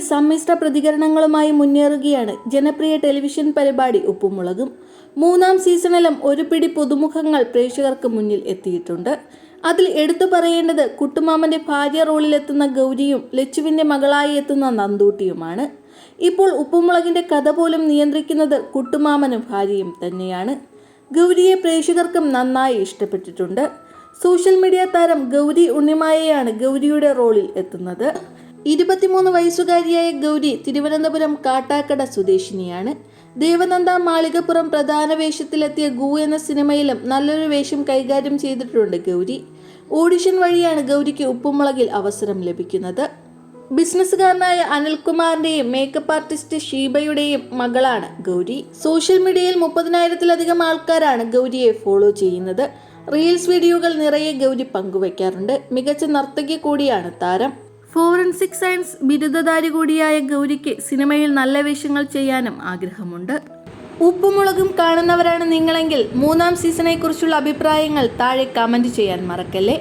സമ്മിശ്ര പ്രതികരണങ്ങളുമായി മുന്നേറുകയാണ് ജനപ്രിയ ടെലിവിഷൻ പരിപാടി ഉപ്പുമുളകും. മൂന്നാം സീസണിലും ഒരു പിടി പുതുമുഖങ്ങൾ പ്രേക്ഷകർക്ക് മുന്നിൽ എത്തിയിട്ടുണ്ട്. അതിൽ എടുത്തു പറയേണ്ടത് കുട്ടുമാമന്റെ ഭാര്യ റോളിലെത്തുന്ന ഗൗരിയും ലച്ചുവിന്റെ മകളായി എത്തുന്ന നന്ദൂട്ടിയുമാണ്. ഇപ്പോൾ ഉപ്പുമുളകിന്റെ കഥ പോലും നിയന്ത്രിക്കുന്നത് കുട്ടുമാമനും ഭാര്യയും തന്നെയാണ്. ഗൗരിയെ പ്രേക്ഷകർക്കും നന്നായി ഇഷ്ടപ്പെട്ടിട്ടുണ്ട്. സോഷ്യൽ മീഡിയ താരം ഗൗരി ഉണ്ണിമായയാണ് ഗൗരിയുടെ റോളിൽ എത്തുന്നത്. ഇരുപത്തിമൂന്ന് വയസ്സുകാരിയായ ഗൗരി തിരുവനന്തപുരം കാട്ടാക്കട സ്വദേശിനിയാണ്. ദേവനന്ദ മാളികപ്പുറം പ്രധാന വേഷത്തിലെത്തിയ ഗു എന്ന സിനിമയിലും നല്ലൊരു വേഷം കൈകാര്യം ചെയ്തിട്ടുണ്ട് ഗൗരി. ഓഡിഷൻ വഴിയാണ് ഗൗരിക്ക് ഉപ്പുമുളകിൽ അവസരം ലഭിക്കുന്നത്. ബിസിനസ്സുകാരനായ അനിൽകുമാറിന്റെയും മേക്കപ്പ് ആർട്ടിസ്റ്റ് ഷീബയുടെയും മകളാണ് ഗൗരി. സോഷ്യൽ മീഡിയയിൽ മുപ്പതിനായിരത്തിലധികം ആൾക്കാരാണ് ഗൗരിയെ ഫോളോ ചെയ്യുന്നത്. റീൽസ് വീഡിയോകൾ നിറയെ ഗൗരി പങ്കുവയ്ക്കാറുണ്ട് മികച്ച നർത്തകി കൂടിയാണ് താരം. ഫോറൻസിക് സയൻസ് ബിരുദധാരി കൂടിയായ ഗൗരിക്ക് സിനിമയിൽ നല്ല വേഷങ്ങൾ ചെയ്യാനും ആഗ്രഹമുണ്ട്. ഉപ്പുമുളകും കാണുന്നവരാണ് നിങ്ങളെങ്കിൽ മൂന്നാം സീസണെക്കുറിച്ചുള്ള അഭിപ്രായങ്ങൾ താഴെ കമന്റ് ചെയ്യാൻ മറക്കല്ലേ?